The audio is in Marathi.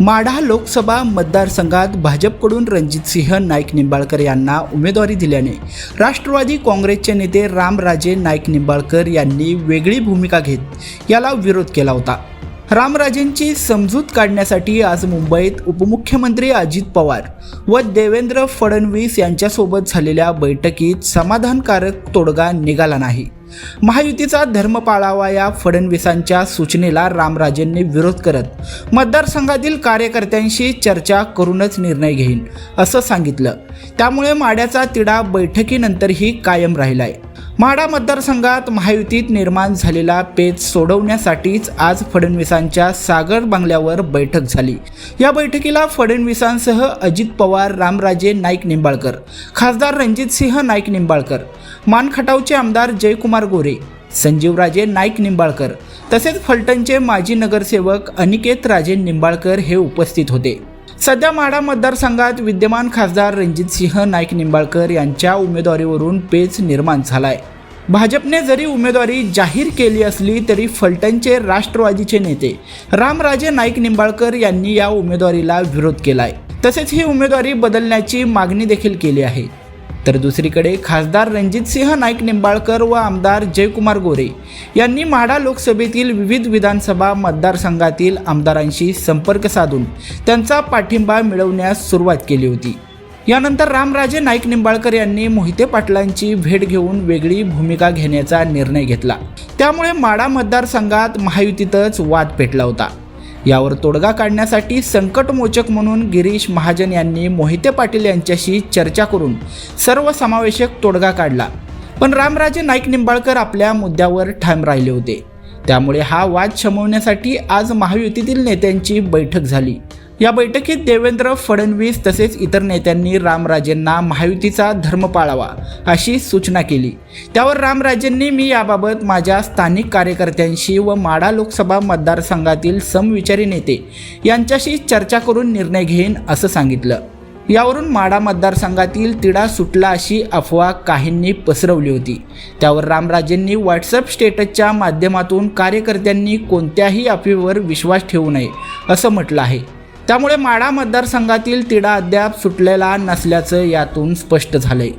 माढा लोकसभा मतदारसंघात भाजपकडून रणजितसिंह नाईक निंबाळकर यांना उमेदवारी दिल्याने राष्ट्रवादी काँग्रेसचे नेते रामराजे नाईक निंबाळकर यांनी वेगळी भूमिका घेत याला विरोध केला होता. रामराजेंची समजूत काढण्यासाठी आज मुंबईत उपमुख्यमंत्री अजित पवार व देवेंद्र फडणवीस यांच्यासोबत झालेल्या बैठकीत समाधानकारक तोडगा निघाला नाही. महायुतीचा धर्म पाळावा या फडणवीसांच्या सूचनेला रामराजेंनी विरोध करत मतदारसंघातील कार्यकर्त्यांशी चर्चा करूनच निर्णय घेईन असं सांगितलं. त्यामुळे माड्याचा तिढा बैठकीनंतरही कायम राहिलाय. माडा मतदारसंघात महायुतीत निर्माण झालेला पेच सोडवण्यासाठीच आज फडणवीसांच्या सागर बंगल्यावर बैठक झाली. या बैठकीला फडणवीसांसह अजित पवार रामराजे नाईक निंबाळकर खासदार रणजितसिंह नाईक निंबाळकर मानखटावचे आमदार जयकुमार गोरे संजीवराजे नाईक निंबाळकर तसेच फलटणचे माजी नगरसेवक अनिकेत राजे निंबाळकर हे उपस्थित होते. सध्या माढा मतदारसंघात विद्यमान खासदार रणजितसिंह नाईक निंबाळकर यांच्या उमेदवारीवरून पेच निर्माण झालाय. भाजपने जरी उमेदवारी जाहीर केली असली तरी फलटणचे राष्ट्रवादीचे नेते रामराजे नाईक निंबाळकर यांनी या उमेदवारीला विरोध केलाय. तसेच ही उमेदवारी बदलण्याची मागणी देखील केली आहे. तर दुसरीकडे खासदार रणजितसिंह नाईक निंबाळकर व आमदार जयकुमार गोरे यांनी माढा लोकसभेतील विविध विधानसभा मतदारसंघातील आमदारांशी संपर्क साधून त्यांचा पाठिंबा मिळवण्यास सुरुवात केली होती. यानंतर रामराजे नाईक निंबाळकर यांनी मोहिते पाटलांची भेट घेऊन वेगळी भूमिका घेण्याचा निर्णय घेतला. त्यामुळे माढा मतदारसंघात महायुतीतच वाद पेटला होता. यावर तोडगा काढण्यासाठी संकटमोचक म्हणून गिरीश महाजन यांनी मोहिते पाटील यांच्याशी चर्चा करून सर्वसमावेशक तोडगा काढला. पण रामराजे नाईक निंबाळकर आपल्या मुद्द्यावर ठाम राहिले होते. त्यामुळे हा वाद शमवण्यासाठी आज महायुतीतील नेत्यांची बैठक झाली. या बैठकीत देवेंद्र फडणवीस तसेच इतर नेत्यांनी रामराजेंना महायुतीचा धर्म पाळावा अशी सूचना केली. त्यावर रामराजेंनी मी याबाबत माझ्या स्थानिक कार्यकर्त्यांशी व माडा लोकसभा मतदारसंघातील समविचारी नेते यांच्याशी चर्चा करून निर्णय घेईन असं सांगितलं. यावरून माडा मतदारसंघातील तिढा सुटला अशी अफवा काहींनी पसरवली होती. त्यावर रामराजेंनी व्हॉट्सअप स्टेटसच्या माध्यमातून कार्यकर्त्यांनी कोणत्याही अफवेवर विश्वास ठेवू नये असं म्हटलं आहे. त्यामुळे माडा मतदारसंघातील तिढा अद्याप सुटलेला नसल्याचं यातून स्पष्ट झालंय.